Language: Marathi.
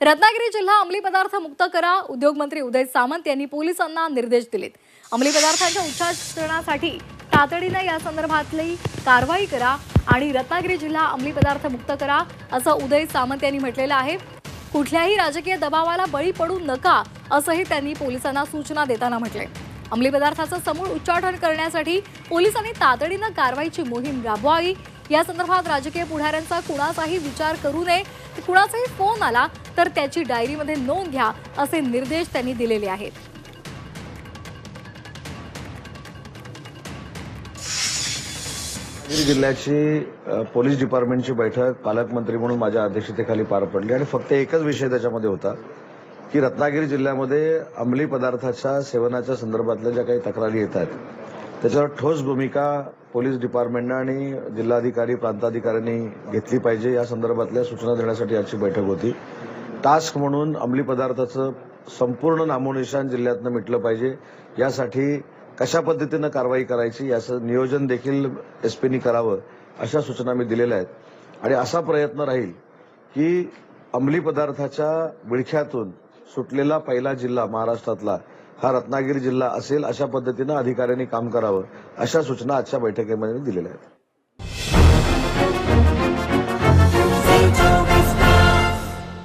रत्नागिरी जिल्हा अंमली पदार्थ मुक्त करा. उद्योगमंत्री उदय सामंत यांनी पोलिसांना निर्देश दिलेत. अंमली पदार्थांच्या उच्चाटनासाठी तातडीनं या संदर्भातली कारवाई करा आणि रत्नागिरी जिल्हा अंमली पदार्थ मुक्त करा असं उदय सामंत यांनी म्हटलेलं आहे. कुठल्याही राजकीय दबावाला बळी पडू नका असंही त्यांनी पोलिसांना सूचना देताना म्हटले अंमली पदार्थाचं समूळ उच्चाटन करण्यासाठी पोलिसांनी तातडीनं कारवाईची मोहीम राबवावी. या संदर्भात राजकीय पुढाऱ्यांचा कुणाचाही विचार करू नये. कुणाचाही फोन आला तर त्याची डायरीमध्ये नोंद घ्या असे निर्देश त्यांनी दिलेले आहेत. रत्नागिरी जिल्ह्याची पोलीस डिपार्टमेंटची बैठक पालकमंत्री म्हणून माझ्या अध्यक्षतेखाली पार पडली आणि फक्त एकच विषय त्याच्यामध्ये होता की रत्नागिरी जिल्ह्यामध्ये अंमली पदार्थाच्या सेवनाच्या संदर्भातल्या ज्या काही तक्रारी येत आहेत त्याच्यावर ठोस भूमिका पोलीस डिपार्टमेंटनं आणि जिल्हाधिकारी प्रांताधिकाऱ्यांनी घेतली पाहिजे या संदर्भातल्या सूचना देण्यासाठी आजची बैठक होती. टास्क म्हणून अंमली पदार्थाचं संपूर्ण नामोनिशान जिल्ह्यातनं मिटलं पाहिजे. यासाठी कशा पद्धतीनं कारवाई करायची याचं नियोजन देखील एसपीनी करावं अशा सूचना मी दिलेल्या आहेत. आणि असा प्रयत्न राहील की अंमली पदार्थाच्या विळख्यातून सुटलेला पहिला जिल्हा महाराष्ट्रातला हा रत्नागिरी जिल्हा असेल अशा पद्धतीनं अधिकाऱ्यांनी काम करावं अशा सूचना आजच्या बैठकीमध्ये मी दिलेल्या आहेत.